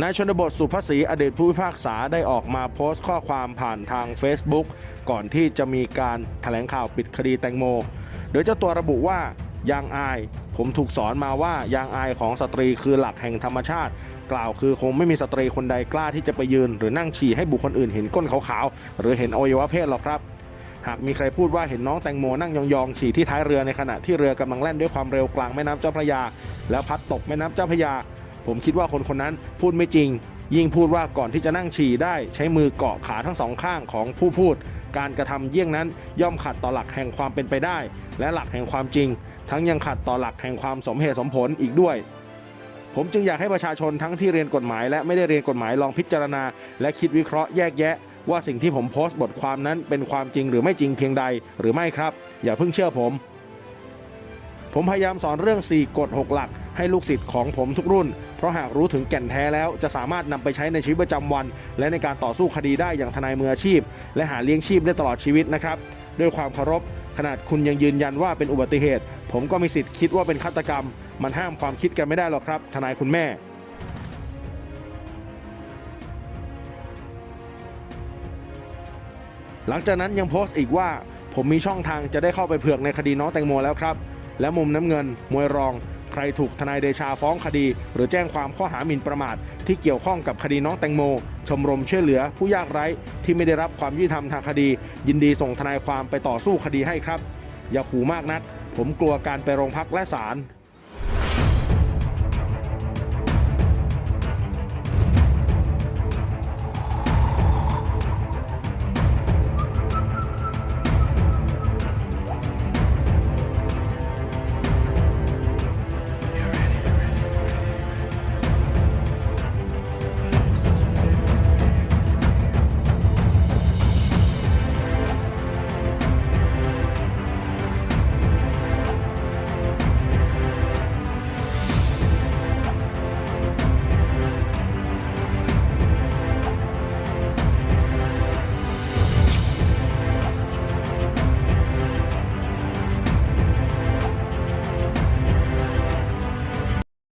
นายชนบทสุภาษีอดีตผู้พิพากษาได้ออกมาโพสต์ข้อความผ่านทาง Facebook ก่อนที่จะมีการแถลงข่าวปิดคดีแตงโม โดยเจ้าตัวระบุว่ายางอาย ผมถูกสอนมาว่ายางอายของสตรีคือหลักแห่งธรรมชาติ กล่าวคือคงไม่มีสตรีคนใดกล้าที่จะไปยืน หรือนั่งฉี่ให้บุคคลอื่นเห็นก้นขาวๆหรือเห็นอวัยวะเพศหรอกครับ หากมีใครพูดว่าเห็นน้องแตงโมนั่งยองๆฉี่ที่ท้ายเรือในขณะที่เรือกำลังแล่นด้วยความเร็วกลางแม่น้ำเจ้าพระยา แล้วพัดตกแม่น้ำเจ้าพระยา ผมคิดว่าคนคนนั้นพูดไม่จริง ยิ่งพูดว่าก่อนที่จะนั่งฉี่ได้ใช้มือเกาะขาทั้งสองข้างของผู้พูด การกระทำเยี่ยงนั้นย่อมขัดต่อหลักแห่งความเป็นไปได้ และหลักแห่งความจริง ทั้งยังขัดต่อหลักแห่งความสมเหตุสมผลอีกด้วยผมจึงอยากให้ประชาชนทั้งที่เรียนกฎหมาย และไม่ได้เรียนกฎหมายลองพิจารณา และคิดวิเคราะห์แยกแยะ ว่าสิ่งที่ผมโพสต์บทความนั้นเป็นความจริงหรือไม่จริงเพียงใดหรือไม่ครับ อย่าเพิ่งเชื่อผม ผมพยายามสอนเรื่อง 4 กฎ 6 หลัก ให้ลูกศิษย์ของผมทุกรุ่น เพราะหากรู้ถึงแก่นแท้แล้วจะสามารถนำไปใช้ในชีวิตประจำวัน และในการต่อสู้คดีได้อย่างทนายมืออาชีพ และหาเลี้ยงชีพได้ตลอดชีวิตนะครับด้วยความเคารพขนาดคุณยังยืนยันว่าเป็นอุบัติเหตุ ผมก็มีสิทธิ์คิดว่าเป็นฆาตกรรม มันห้ามความคิดกันไม่ได้หรอกครับ ทนายคุณแม่หลังจากนั้นยังโพสต์อีกว่า ผมมีช่องทางจะได้เข้าไปเผือกในคดีน้องแตงโมแล้วครับ และมุมน้ำเงิน มวยรอง ใครถูกทนายเดชาฟ้องคดี หรือแจ้งความข้อหาหมิ่นประมาท ที่เกี่ยวข้องกับคดีน้องแตงโม ชมรมช่วยเหลือผู้ยากไร้ที่ไม่ได้รับความยุติธรรมทางคดี ยินดีส่งทนายความไปต่อสู้คดีให้ครับ อย่าขู่มากนัก ผมกลัวการไปโรงพักและศาล